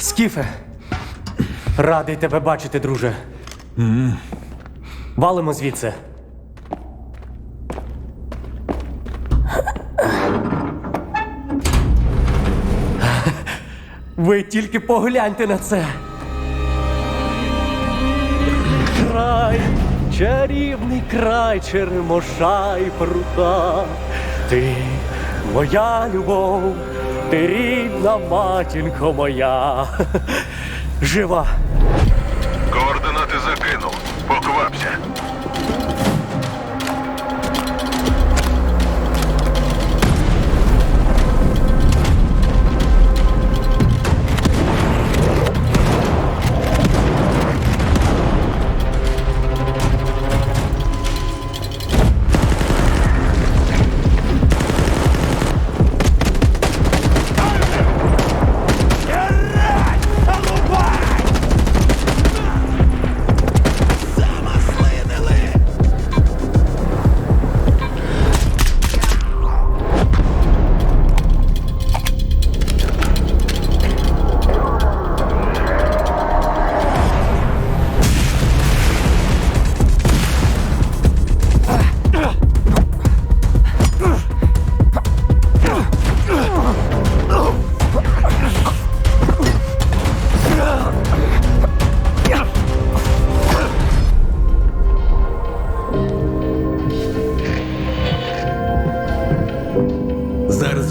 Скіфе. Радий тебе бачити, друже. Валимо звідси. Ви тільки погляньте на це. Край, чарівний край черемоша і прута. Ти моя любов, ти рідна матінко моя. Жива. Координати закинув. Поквапся.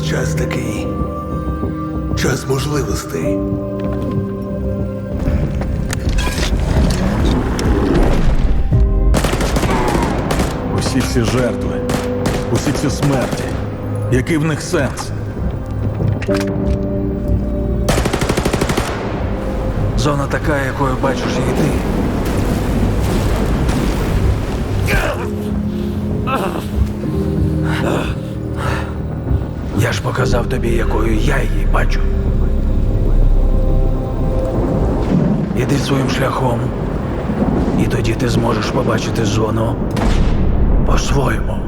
Час такий. Час можливостей. Усі ці жертви, усі ці смерті. Який в них сенс? Зона така, якою бачиш її ти. Я ж показав тобі, якою я її бачу. Іди своїм шляхом, і тоді ти зможеш побачити зону по-своєму.